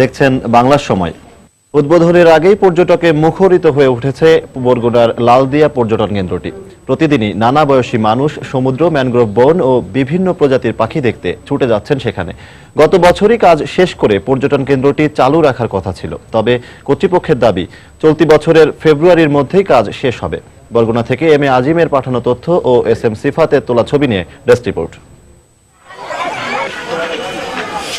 দেখছেন বাংলার সময়। উদ্বোধনের আগেই পর্যটকে মুখরিত হয়ে উঠেছে বরগুনার লালদিয়া পর্যটন কেন্দ্রটি। প্রতিদিনই নানা বয়সী মানুষ সমুদ্র, ম্যানগ্রোভ বন ও বিভিন্ন প্রজাতির পাখি দেখতে ছুটে যাচ্ছেন সেখানে। গত বছরই কাজ শেষ করে পর্যটন কেন্দ্রটি চালু রাখার কথা ছিল। তবে কর্তৃপক্ষের দাবি, চলতি বছরের ফেব্রুয়ারির মধ্যেই কাজ শেষ হবে। বরগুনা থেকে এম এ আজিমের পাঠানো তথ্য ও এস এম সিফাতের তোলা ছবি নিয়ে ডেস্ক রিপোর্ট।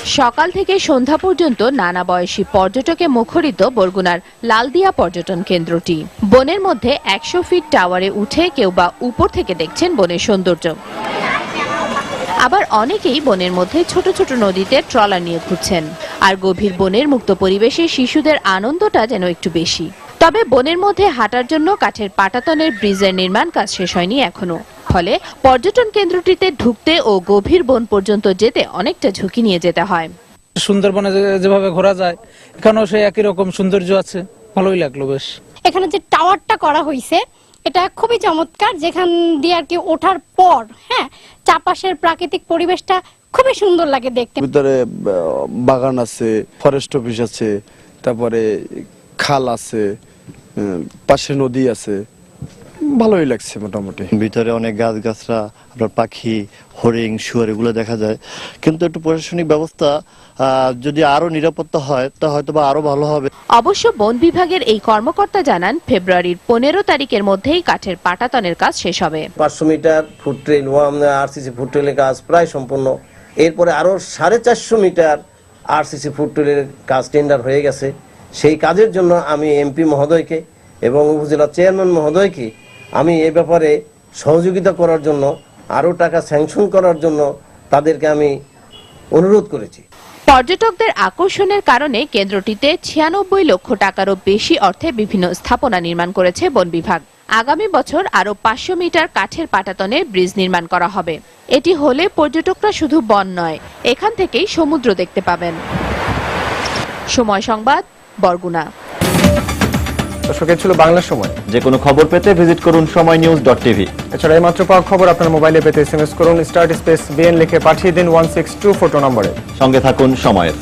সকাল থেকে সন্ধ্যা পর্যন্ত নানা বয়সী পর্যটকে মুখরিত বরগুনার লালদিয়া পর্যটন কেন্দ্রটি। বনের মধ্যে একশো ফিট টাওয়ারে উঠে কেউ বা উপর থেকে দেখছেন বনের সৌন্দর্য। আবার অনেকেই বনের মধ্যে ছোট ছোট নদীতে ট্রলার নিয়ে ঘুরছেন। আর গভীর বনের মুক্ত পরিবেশে শিশুদের আনন্দটা যেন একটু বেশি। তবে বনের মধ্যে হাঁটার জন্য কাঠের পাটাতনের ব্রিজের নির্মাণ কাজ শেষ হয়নি এখনও। ফলে পর্যটন কেন্দ্রটিতে ঢুকতে ও গভীর বন পর্যন্ত যেতে অনেকটা ঝুঁকি নিয়ে যেতে হয়। সুন্দরবনে যেভাবে ঘোরা যায় এখানেও সেই একই রকম সৌন্দর্য আছে। ভালোই লাগল বেশ। এখানে যে টাওয়ারটা করা হয়েছে এটা খুবই চমৎকার। যেখান দিয়ে আর কি ওঠার পর হ্যাঁ চারপাশের প্রাকৃতিক পরিবেশটা খুবই সুন্দর লাগে দেখতে। ভিতরে বাগান আছে ফরেস্ট অফিস আছে তারপরে খাল আছে পাশে নদী আছে। ভালোই লাগছে মোটামুটি। ভিতরে অনেক গাছ গাছরা আপনার পাখি হরিণ শুয়ার এগুলো দেখা যায়। কিন্তু একটু প্রশাসনিক ব্যবস্থা আহ, যদি আরও নিরাপত্তা হয় তা হয়তো বা আরও ভালো হবে। অবশ্য বন বিভাগের এই কর্মকর্তা জানান ফেব্রুয়ারির পনেরো তারিখের মধ্যেই কাঠের পাটাতনের কাজ শেষ হবে। পাঁচশো metre foot trail one RCC foot ট্রেলের কাজ প্রায় সম্পূর্ণ। এরপরে আরও সাড়ে চারশো মিটার আরসিসি ফুট ট্রেলের কাজ টেন্ডার হয়ে গেছে। সেই কাজের জন্য আমি এমপি মহোদয়কে এবং উপজেলা চেয়ারম্যান মহোদয়কে আমি এ ব্যাপারে সহযোগিতা করার জন্য, আরও টাকা স্যাংশন করার জন্য তাদেরকে আমি অনুরোধ করেছি। পর্যটকদের আকর্ষণের কারণে কেন্দ্রটিতে ছিয়ানব্বই লক্ষ টাকারও বেশি অর্থে বিভিন্ন স্থাপনা নির্মাণ করেছে বন বিভাগ। আগামী বছর আরও পাঁচশো মিটার কাঠের পাটাতনের ব্রিজ নির্মাণ করা হবে। এটি হলে পর্যটকরা শুধু বন নয়, এখান থেকেই সমুদ্র দেখতে পাবেন। সময় সংবাদ, বরগুনা। দর্শক ছিল বাংলা সময়। যে কোনো খবর পেতে ভিজিট করুন সময় নিউজ ডট টিভি এছাড়া এই মাত্র পাওয়া খবর আপনার মোবাইলে পেতে এস এম এস করুন স্টার্ট স্পেস বিএন লিখে পাঠিয়ে দিন ওয়ান সিক্স টু ফোটো নম্বরে সঙ্গে থাকুন সময়ের।